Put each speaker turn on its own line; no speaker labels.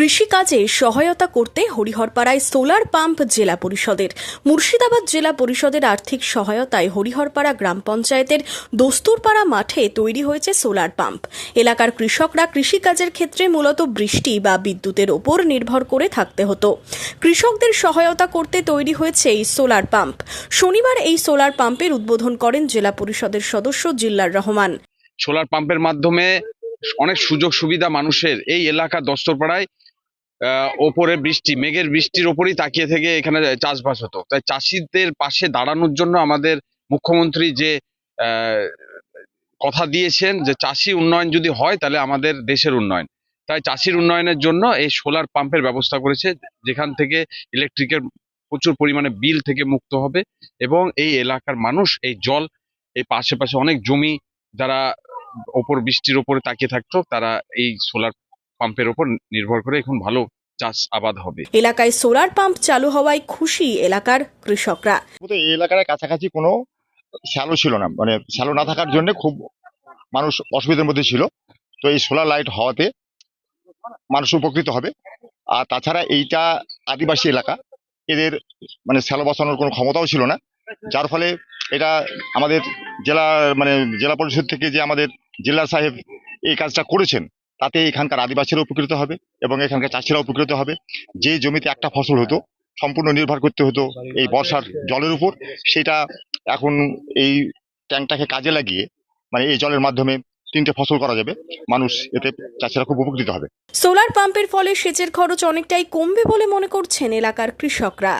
কৃষিকাজে সহায়তা করতে হরিহরপাড়ায় সোলার পাম্প জেলা পরিষদের। মুর্শিদাবাদ জেলা পরিষদের আর্থিক সহায়তায় হরিহরপাড়া গ্রাম পঞ্চায়েতের দস্তুরপাড়া মাঠে তৈরি হয়েছে সোলার পাম্প। এলাকার কৃষকরা কৃষিকাজের ক্ষেত্রে মূলত বৃষ্টি বা বিদ্যুতের ওপর নির্ভর করে থাকতে হতো। কৃষকদের সহায়তা করতে তৈরি হয়েছে এই সোলার পাম্প। শনিবার এই সোলার পাম্পের উদ্বোধন করেন জেলা পরিষদের সদস্য জিল্লার রহমান।
সোলার পাম্পের মাধ্যমে অনেক সুযোগ সুবিধা মানুষের এই এলাকা দস্তরপাড়ায় ওপরে বৃষ্টি, মেঘের বৃষ্টির ওপরেই তাকিয়ে থেকে এখানে চাষবাস হতো। তাই চাষিদের পাশে দাঁড়ানোর জন্য আমাদের মুখ্যমন্ত্রী যে কথা দিয়েছেন যে চাষি উন্নয়ন যদি হয় তাহলে আমাদের দেশের উন্নয়ন। তাই চাষির উন্নয়নের জন্য এই সোলার পাম্পের ব্যবস্থা করেছে, যেখান থেকে ইলেকট্রিকের প্রচুর পরিমাণে বিল থেকে মুক্ত হবে এবং এই এলাকার মানুষ, এই জল, এই পাশে পাশে অনেক জমি যারা ওপর বৃষ্টির ওপরে তাকিয়ে থাকতো, তারা এই সোলার পাম্পের ওপর নির্ভর করে এখন ভালো চাষ আবাদ হবে।
এলাকায় সোলার পাম্প চালু হওয়ায় খুশি এলাকার কৃষকরা।
এই এলাকার কাছাকাছি কোনো শ্যালো ছিল না মানে শ্যালো না থাকার জন্য খুব মানুষ অসুবিধার মধ্যে ছিল। তো এই সোলার লাইট হওয়াতে মানুষ উপকৃত হবে। আর তাছাড়া এইটা আদিবাসী এলাকা এদের মানে শ্যালো বসানোর কোনো ক্ষমতাও ছিল না। যার ফলে এটা আমাদের জেলা মানে জেলা পরিষদ থেকে যে আমাদের জেলা সাহেব এই কাজটা করেছেন তাতে এখানকার আদিবাসীরা উপকৃত হবে এবং এখানকার চাষিরা উপকৃত হবে। যে জমিতে একটা ফসল হতো, সম্পূর্ণ নির্ভর করতে হতো এই বর্ষার জলের উপর। সেটা এখন এই ট্যাঙ্কটাকে কাজে লাগিয়ে মানে এই জলের মাধ্যমে তিনটে ফসল করা যাবে। মানুষ এতে চাষিরা খুব উপকৃত হবে।
সোলার পাম্পের ফলে সেচের খরচ অনেকটাই কমবে বলে মনে করছেন এলাকার কৃষকরা।